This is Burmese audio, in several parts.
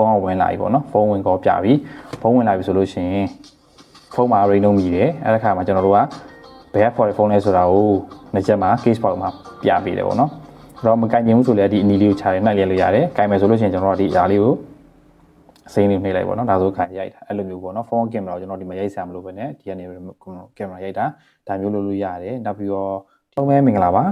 ုန်းကဝင်လာပြီပေါ့နော်ဖုန်းဝင်ကောပြပြီဖုန်းဝင်လာပြီဆိုလို့ရှိရင်ဖုန်းမှာ ring လုံးမိတယ်အဲ့ဒီခါမှာကျွန်တော်တို့ကဘယ် for ဖုန်းလဲဆိုတာကိုနှစ်ချက်မှာ case box မှာပြပေးတယ်ပေါ့နော်အဲ့တော့မကင်ကျင်ဘူးဆိုလည်းဒီအနီလေးကိုခြားရနှိုက်ရလို့ရတယ်ကင်မယ်ဆိုလို့ရှိရင်ကျွန်တော်တို့ဒီအရာလေးကိုအစိမ်းလေးနှိပ်လိုက်ပေါ့နော်ဒါဆိုခံရိုက်တာအဲ့လိုမျိုးပေါ့နော်ဖုန်းကင်မရာကိုကျွန်တော်ဒီမှာရိုက်ဆရာမလို့ပဲねဒီကနေကင်မရာရိုက်တာဒါမျိုးလုပ်လို့ရတယ်နောက်ပြီးတော့တုံးမဲမင်္ဂလာပါ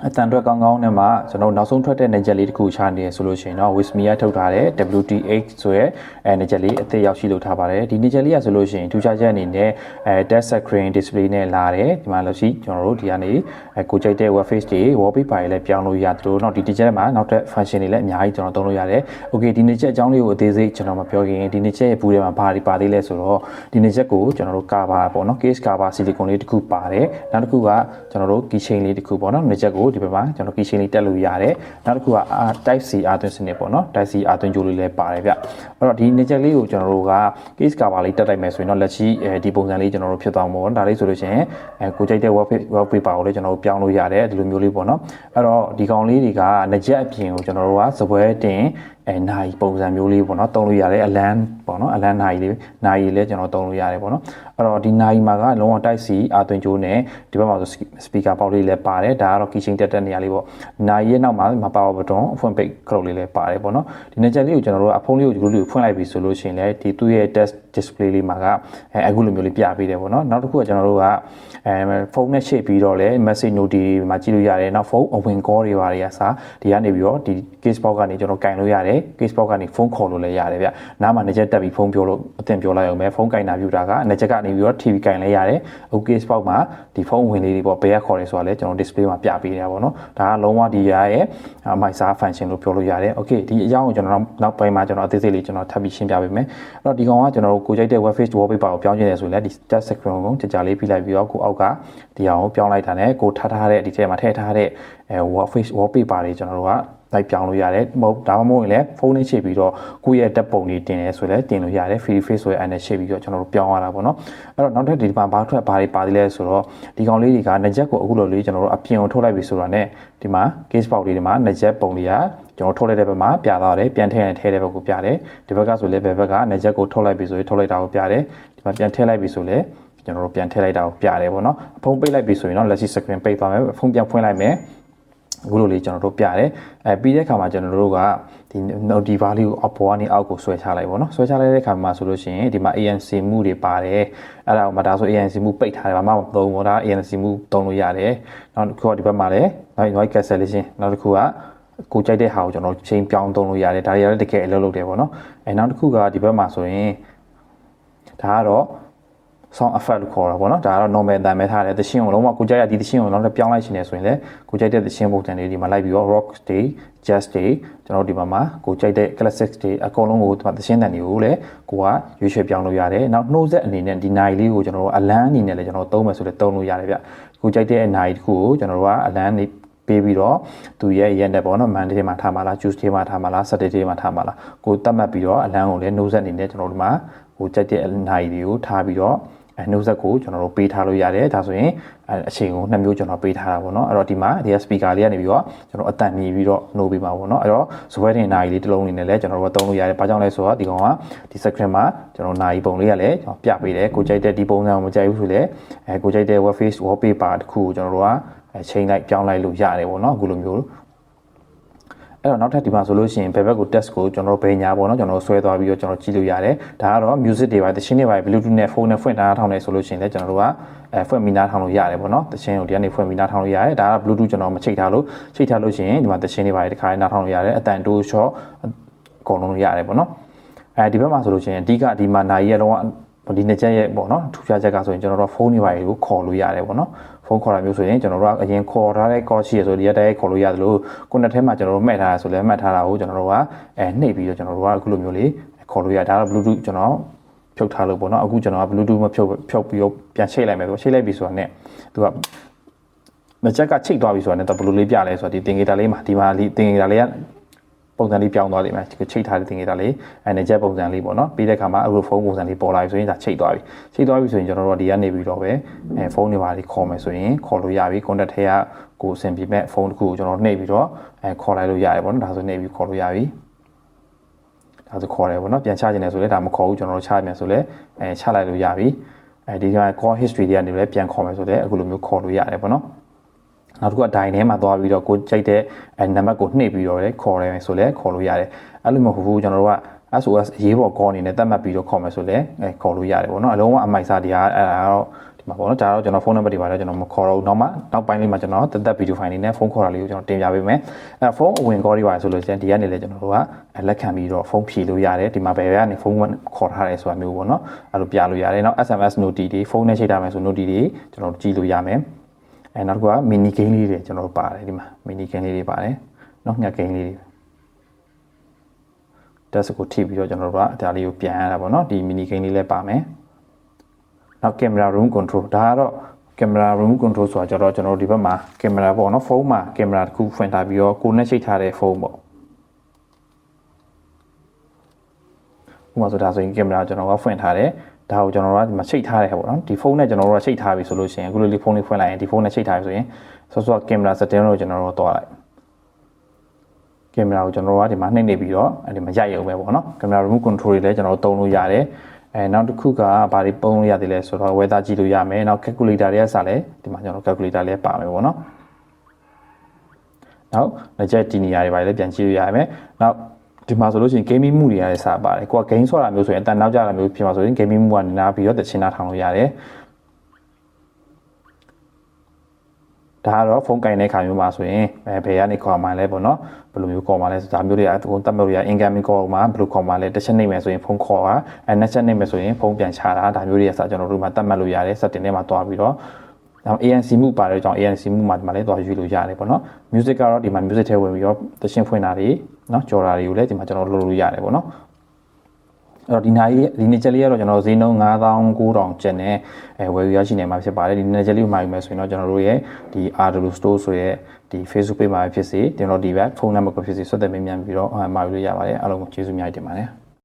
အတန်အတွက်ကောင်းကောင်းနဲ့မှကျွန်တော်နောက်ဆုံးထွက်တဲ့ nature လေးတစ်ခုချနေရဆိုလို့ရှိရင်တော့ Wismia ထုတ်ထားတဲ့ WTH ဆိုရဲအဲ nature လေးအသစ်ရောက်ရှိလို့ထားပါတယ်ဒီ nature လေးကဆိုလို့ရှိရင်ထူးခြားချက်အနေနဲ့အဲ touch screen display နဲ့လာတယ်ဒီမှာလို့ရှိကျွန်တော်တို့ဒီကနေအဲကိုကြိုက်တဲ့ web face တွေ wallpaper တွေလည်းပြောင်းလို့ရတယ်တို့တော့ဒီ nature မှာနောက်ထပ် function တွေလည်းအများကြီးကျွန်တော်သုံးလို့ရတယ် okay ဒီ nature အကြောင်းလေးကိုအသေးစိတ်ကျွန်တော်မပြောခင်ဒီ nature ရဲ့ဘူးထဲမှာဘာတွေပါသေးလဲဆိုတော့ဒီ nature ကိုကျွန်တော်တို့ cover ပေါ့နော် case cover silicone လေးတစ်ခုပါတယ်နောက်တစ်ခုကကျွန်တော်တို့ keychain လေးတစ်ခုပေါ့နော် nature ကိုဒီဘက်မှာကျွန်တော် keychain လေးတက်လို့ရတယ်နောက်တစ်ခုက type C အာသွင်းစနစ်ပေါ့နော် type C အာသွင်းကြိုးလေးလည်းပါတယ်ဗျအဲ့တော့ဒီ nature လေးကိုကျွန်တော်တို့က case cover လေးတက်တိုက်မယ်ဆိုရင်တော့လက်ရှိအဲဒီပုံစံလေးကျွန်တော်တို့ဖြစ်သွားမှာပေါ့ဒါလေးဆိုလို့ရှိရင်အဲကိုကြိုက်တဲ့ web web paper ကိုလည်းကျွန်တော်တို့ပြောင်းလို့ရတယ်ဒီလိုမျိုးလေးပေါ့နော်အဲ့တော့ဒီကောင်လေးတွေက nature အပြင်ကိုကျွန်တော်တို့ကစပွဲတင်အဲနိုင်ပုံစံမျိုးလေးပေါ့နော်တုံးလို့ရတယ်အလန်းပေါ့နော်အလန်းနိုင်လေးနိုင်လေးလည်းကျွန်တော်တုံးလို့ရတယ်ပေါ့နော်အဲ့တော့ဒီနိုင်မှာကလုံးဝတိုက်စီအာသွင်းကြိုးနဲ့ဒီဘက်မှာဆိုစပီကာပေါက်လေးလည်းပါတယ်ဒါကတော့ keychain တက်တဲ့နေရာလေးပေါ့နိုင်ရဲ့နောက်မှာမပါဝါဘတွန်အဖွင့်ပိတ်ခရုတ်လေးလည်းပါတယ်ပေါ့နော်ဒီနေချက်လေးကိုကျွန်တော်တို့အဖုံးလေးကိုဒီလိုလေးဖွင့်လိုက်ပြီဆိုလို့ရှိရင်လည်းဒီသူ့ရဲ့ test display လေးမှာကအဲအခုလိုမျိုးလေးပြပေးတယ်ပေါ့နော်နောက်တစ်ခုကကျွန်တော်တို့ကအဲဖုန်းနဲ့ချိတ်ပြီးတော့လည်း message note ဒီမှာကြည့်လို့ရတယ်နောက်ဖုန်းအဝင် call တွေပါတွေကစားဒီကနေပြီးတော့ဒီ case box ကနေကျွန်တော်ကင်လို့ရတယ် case box ကနေဖုန်းခေါ်လို့လည်းရတယ်ဗျနားမှာနေချက်တက်ပြီးဖုန်းပြောလို့အသင်ပြောလိုက်အောင်ပဲဖုန်းကင်တာပြူတာကနေချက်ကနေပြီးတော့ TV ကင်လဲရတယ်အခု case box မှာဒီဖုန်းဝင်လေးတွေပေါ့ဘယ်ကခေါ်လဲဆိုတာလဲကျွန်တော် display မှာပြပေးနေတာပေါ့နော်ဒါကလုံးဝဒီရရဲ့ my sa function လို့ပြောလို့ရတယ် okay ဒီအကြောင်းကိုကျွန်တော်နောက်ပိုင်းမှာကျွန်တော်အသေးစိတ်လေးကျွန်တော်ထပ်ပြီးရှင်းပြပေးမယ်အဲ့တော့ဒီကောင်ကကျွန်တော်တို့ကိုကြိုက်တဲ့ web page wallpaper ကိုပြောင်းချင်တယ်ဆိုရင်လည်းဒီ touch screen ကိုကြာကြာလေးပြလိုက်ပြီးတော့ကိုအောက်ကဒီအောင်ကိုပြောင်းလိုက်တာနဲ့ကိုထားထားတဲ့ဒီထဲမှာထည့်ထားတဲ့အဲ web face wallpaper တွေကျွန်တော်တို့က လိုက်ပြောင်းလို့ရတယ်မဟုတ်ဒါမှမဟုတ်ရင်လည်းဖုန်းနဲ့ချိန်ပြီးတော့ကိုယ့်ရဲ့တက်ပုံတွေတင်ရဲဆိုလည်းတင်လို့ရတယ် free face ဆိုရဲအဲ့နဲ့ချိန်ပြီးတော့ကျွန်တော်တို့ပြောင်းရတာပေါ့နော်အဲ့တော့နောက်ထပ်ဒီမှာဘာထွက်ဘာတွေပါသေးလဲဆိုတော့ဒီကောင်လေးတွေကငကြက်ကိုအခုလိုလေးကျွန်တော်တို့အပြင်ကိုထုတ်လိုက်ပြီဆိုတာနဲ့ဒီမှာ case box လေးတွေမှာငကြက်ပုံတွေကကျွန်တော်ထုတ်လိုက်တဲ့ဘက်မှာပြသွားတယ်ပြန်ထည့်ရင်ထည့်တဲ့ဘက်ကိုပြတယ်ဒီဘက်ကဆိုလည်းဘယ်ဘက်ကငကြက်ကိုထုတ်လိုက်ပြီဆိုရင်ထုတ်လိုက်တာကိုပြတယ်ဒီမှာပြန်ထည့်လိုက်ပြီဆိုလည်းကျွန်တော်တို့ပြန်ထည့်လိုက်တာကိုပြတယ်ပေါ့နော်ဖုန်းပိတ်လိုက်ပြီဆိုရင်တော့လက်ရှိ screen ပိတ်သွားမယ်ဖုန်းပြန်ဖွင့်လိုက်မယ် အခုလိုလေးကျွန်တော်တို့ပြတယ်အဲပြီးတဲ့အခါမှာကျွန်တော်တို့ကဒီ note value ကိုအောက်ပေါ်ကနေအောက်ကိုဆွဲချလိုက်ပေါ့နော်ဆွဲချလိုက်တဲ့အခါမှာဆိုလို့ရှိရင်ဒီမှာ ANC မှုတွေပါတယ်အဲ့ဒါကိုမဒါဆို ANC မှုပိတ်ထားတယ်ဘာမှမသုံးဘူးဒါ ANC မှုသုံးလို့ရတယ်နောက်တစ်ခုကဒီဘက်မှာလည်း noise cancellation နောက်တစ်ခုကကိုကြိုက်တဲ့ဟာကိုကျွန်တော်ချိန်ပြောင်းသုံးလို့ရတယ်ဒါတွေလည်းတကယ်အလုပ်လုပ်တယ်ပေါ့နော်အဲနောက်တစ်ခုကဒီဘက်မှာဆိုရင်ဒါကတော့ sound effect လို့ခေါ်တာပေါ့နော်ဒါကတော့ normal အတန်ပဲထားတယ်သချင်းကိုလုံးဝကိုကြိုက်ရဒီသချင်းကိုတော့ပြောင်းလိုက်ရှင်နေဆိုရင်လည်းကိုကြိုက်တဲ့သချင်းပုံစံလေးဒီမှာလိုက်ပြီးတော့ rock day jazz day ကျွန်တော်ဒီမှာမှာကိုကြိုက်တဲ့ classic day အကုန်လုံးကိုဒီမှာသချင်းတန်တွေကိုလည်းကိုကရွေးချယ်ပြောင်းလို့ရတယ်နောက်နှိုးဆက်အနေနဲ့ဒီနိုင်လေးကိုကျွန်တော်တို့အလန်းအနေနဲ့လည်းကျွန်တော်သုံးမယ်ဆိုလည်းသုံးလို့ရတယ်ဗျကိုကြိုက်တဲ့နိုင်တစ်ခုကိုကျွန်တော်တို့ကအလန်းနေပေးပြီးတော့သူရဲ့ရက်နဲ့ပေါ့နော် Monday မှာထားမှာလား Tuesday မှာထားမှာလား Saturday မှာထားမှာလားကိုတတ်မှတ်ပြီးတော့အလန်းကိုလည်းနှိုးဆက်အနေနဲ့ကျွန်တော်တို့မှာကိုကြိုက်တဲ့အနိုင်တွေကိုထားပြီးတော့အဲ နှုတ်ဆက်ကိုကျွန်တော်တို့ပေးထားလို့ရတယ်ဒါဆိုရင်အချိန်ကိုနှစ်မျိုးကျွန်တော်ပေးထားတာပေါ့နော်အဲ့တော့ဒီမှာဒီ speaker လေးကနေပြီးတော့ကျွန်တော်အတန်မြည်ပြီးတော့နှိုးပေးပါပေါ့နော်အဲ့တော့ဇွဲတင်နိုင်လေးတစ်လုံးလေးနဲ့လည်းကျွန်တော်တို့သုံးလို့ရတယ်ဘာကြောင့်လဲဆိုတော့ဒီကောင်ကဒီ screen မှာကျွန်တော်နိုင်ပုံလေးကလည်းကျွန်တော်ပြပေးတယ်ကိုကြိုက်တဲ့ဒီပုံစံကိုမကြိုက်ဘူးဆိုလည်းအဲကိုကြိုက်တဲ့ web face wallpaper တစ်ခုကိုကျွန်တော်တို့ကချိန်လိုက်ပြောင်းလိုက်လို့ရတယ်ပေါ့နော်အခုလိုမျိုး အဲ့တော့နောက်ထပ်ဒီမှာဆိုလို့ရှိရင်ဘယ်ဘက်ကို test ကိုကျွန်တော်တို့ဘယ်ညာပေါ့နော်ကျွန်တော်ဆွဲသွားပြီးတော့ကျွန်တော်ကြည့်လို့ရတယ်ဒါကတော့ music တွေပါတခြင်းတွေပါ bluetooth နဲ့ phone နဲ့ဖွင့်ထားထောင်းနေဆိုလို့ရှိရင်လည်းကျွန်တော်တို့ကအဲဖွင့်မိနာထောင်းလို့ရတယ်ပေါ့နော်တခြင်းကိုဒီကနေဖွင့်မိနာထောင်းလို့ရတယ်ဒါက bluetooth ကျွန်တော်မချိတ်ထားလို့ချိတ်ထားလို့ရှိရင်ဒီမှာတခြင်းတွေပါတခါနားထောင်းလို့ရတယ်အတန်တိုး short အကုန်လုံးရတယ်ပေါ့နော်အဲဒီဘက်မှာဆိုလို့ရှိရင်အဓိကဒီမှာနိုင်ရတော့ဒီနှစ်ချက်ရဲ့ပေါ့နော်ထူးခြားချက်ကဆိုရင်ကျွန်တော်တို့ဖုန်းတွေပါကိုခေါ်လို့ရတယ်ပေါ့နော်ဖု န်းခေါ်တာမျိုးဆိုရင်ကျွန်တော်တို့ကအရင်ခေါ်ထားတဲ့ call ရှိရဆိုဒီရက်တည်းခေါ်လို့ရတယ်လို့ကိုနှစ်ထဲမှာကျွန်တော်တို့မှတ်ထားရဆိုလဲမှတ်ထားတာကိုကျွန်တော်တို့ကအဲနှိပ်ပြီးတော့ကျွန်တော်တို့ကအခုလိုမျိုးလေးခေါ်လို့ရဒါတော့ bluetooth ကျွန်တော်ဖြုတ်ထားလို့ပေါ့နော်အခုကျွန်တော်က bluetooth မဖြုတ်ဖြုတ်ပြီးတော့ပြန်ချိတ်လိုက်မယ်ဆိုချိတ်လိုက်ပြီဆိုတာနဲ့သူကမချက်ကချိတ်သွားပြီဆိုတာနဲ့တော့ဘယ်လိုလေးပြလဲဆိုတော့ဒီသင်္ကေတလေးမှာဒီမှာဒီသင်္ကေတလေးက ပုံစံလေးပြောင်းသွားလိမ့်မယ်ဒီချိတ်ထားတဲ့သင်္ကေတလေးအဲနဲ့ပုံစံလေးပေါ့နော်ပြီးတဲ့အခါမှာအခုဖုန်းပုံစံလေးပေါ်လာပြီဆိုရင်ဒါချိတ်သွားပြီချိတ်သွားပြီဆိုရင်ကျွန်တော်တို့ဒီကနေပြီးတော့ပဲအဲဖုန်းတွေပါလေးခေါ်မယ်ဆိုရင်ခေါ်လို့ရပြီ contact ထဲကကိုအဆင်ပြေမဲ့ဖုန်းတစ်ခုကိုကျွန်တော်နှိပ်ပြီးတော့အဲခေါ်လိုက်လို့ရတယ်ပေါ့နော်ဒါဆိုနှိပ်ပြီးခေါ်လို့ရပြီဒါဒါဆိုခေါ်တယ်ပေါ့နော်ပြန်ချခြင်းလဲဆိုလဲဒါမခေါ်ဘူးကျွန်တော်တို့ချရမယ်ဆိုလဲအဲချလိုက်လို့ရပြီအဲဒီက call history တွေကနေလည်းပြန်ခေါ်မယ်ဆိုလဲအခုလိုမျိုးခေါ်လို့ရတယ်ပေါ့နော် နောက်တစ်ခုက dai ထဲမှာသွားပြီးတော့ကိုကြိုက်တဲ့အဲနံပါတ်ကိုနှိပ်ပြီးတော့လေခေါ်တယ်ဆိုလဲခေါ်လို့ရတယ်အဲ့လိုမဟုတ်ဘူးကျွန်တော်တို့က SOS အရေးပေါ် call အနေနဲ့တတ်မှတ်ပြီးတော့ခေါ်မယ်ဆိုလဲအဲခေါ်လို့ရတယ်ပေါ့နော်အလုံးဝအမိုက်စားတရားအဲ့ဒါကတော့ဒီမှာပေါ့နော်ဒါတော့ကျွန်တော်ဖုန်းနံပါတ်တွေပါတော့ကျွန်တော်မခေါ်တော့ဘူးနောက်မှနောက်ပိုင်းလေးမှာကျွန်တော်တက်တက်ဗီဒီယိုဖိုင်လေးနဲ့ဖုန်းခေါ်တာလေးကိုကျွန်တော်တင်ပြပေးမယ်အဲ့ဖုန်းအဝင် call တွေပါဆိုလို့ရှိရင်ဒီကနေလေကျွန်တော်တို့ကလက်ခံပြီးတော့ဖုန်းဖြည့်လို့ရတယ်ဒီမှာဘယ်ကနေဖုန်းခေါ်ထားတယ်ဆိုတာမျိုးပေါ့နော်အဲ့လိုပြလို့ရတယ်နောက် SMS noti တွေဖုန်းနဲ့ချိန်ထားမယ်ဆို noti တွေကျွန်တော်တို့ကြည့်လို့ရမယ် အဲနောက်တစ်ခုက mini game လေးတွေကျွန်တော်တို့ပါတယ်ဒီမှာ mini game လေးတွေပါတယ်နော်ည game လေးတွေတက်စကိုထိပြီးတော့ကျွန်တော်တို့ကဒါလေးကိုပြန်ရတာပေါ့နော်ဒီ mini game လေးလည်းပါမယ်နောက် camera room control ဒါကတော့ camera room control ဆိုတာကျတော့ကျွန်တော်တို့ဒီဘက်မှာ camera ပေါ့နော်ဖုန်းမှာ camera တစ်ခုဖွင့်ထားပြီးတော့ကိုယ်နဲ့ချိတ်ထားတဲ့ဖုန်းပေါ့ဥပမာဆိုဒါဆိုရင် camera ကျွန်တော်ကဖွင့်ထားတယ် ဒါကိုကျွန်တော်တို့ကဒီမှာချိတ်ထားတယ်ပေါ့နော်ဒီဖုန်းနဲ့ကျွန်တော်တို့ကချိတ်ထားပြီဆိုလို့ရှိရင်အခုလိုလေးဖုန်းလေးဖွင့်လိုက်ရင်ဒီဖုန်းနဲ့ချိတ်ထားပြီဆိုရင်ဆော့ဆော့ camera setting ကိုကျွန်တော်တို့တော့လိုက်ကင်မရာကိုကျွန်တော်တို့ကဒီမှာနှိပ်နေပြီးတော့အဲဒီမှာရိုက်ရုံပဲပေါ့နော်ကင်မရာ remote control တွေလည်းကျွန်တော်တို့တုံးလို့ရတယ်အဲနောက်တစ်ခုကဘာတွေပုံလို့ရသေးလဲဆိုတော့ weather ကြည့်လို့ရမယ်နောက် calculator တွေကစလဲဒီမှာကျွန်တော် calculator လည်းပါမယ်ပေါ့နော်နောက်လက်ချက်ဒီနေရာတွေပါလည်းပြန်ကြည့်လို့ရမယ်နောက် ဒီမှာဆိုလို့ရှိရင် gaming မှုတွေကလည်းစပါတယ်ကိုက game ဆော့တာမျိုးဆိုရင်အတန်နောက်ကြတာမျိုးဖြစ်မှာဆိုရင် gaming မှုကနေနားပြီးတော့တချင်နာထောင်လို့ရတယ်ဒါကတော့ဖုန်းကင်တဲ့ခါမျိုးမှာဆိုရင်အဲဘယ်ကနေခေါ်မှလဲပေါ့နော်ဘယ်လိုမျိုးခေါ်မှလဲဆိုတာမျိုးတွေအကုန်တတ်မှတ်လို့ရ incoming call မှာဘယ်လိုခေါ်မှလဲတစ်ချက်နှိပ်မယ်ဆိုရင်ဖုန်းခေါ်တာအဲနှစ်ချက်နှိပ်မယ်ဆိုရင်ဖုန်းပြန်ချတာဒါမျိုးတွေအစားကျွန်တော်တို့မှာတတ်မှတ်လို့ရတယ် setting ထဲမှာတွားပြီးတော့နောက် ANC မှုပါတဲ့ကြောင့် ANC မှုမှာဒီမှာလည်းတွားယူလို့ရတယ်ပေါ့နော် music ကတော့ဒီမှာ music ထဲဝင်ပြီးတော့သရှင်ဖွင့်တာတွေ နော်ကြော်တာတွေကိုလည်းဒီမှာကျွန်တော်လုပ်လို့ရတယ်ပေါ့နော်အဲ့တော့ဒီနိုင်ဒီနေချက်လေးကတော့ကျွန်တော်ဈေးနှုန်း9900ကျန်နေအဲဝယ်ယူရရှိနေမှာဖြစ်ပါတယ်ဒီနေချက်လေးကိုမှာယူမယ်ဆိုရင်တော့ကျွန်တော်တို့ရဲ့ဒီ RW Store ဆိုရဲဒီ Facebook page မှာဖြစ်စေကျွန်တော်ဒီဘက်ဖုန်းနံပါတ်ကိုဖြစ်စေဆက်သွယ်မေးမြန်းပြီးတော့မှာယူလို့ရပါတယ်အားလုံးကိုကျေးဇူးများတင်ပါတယ်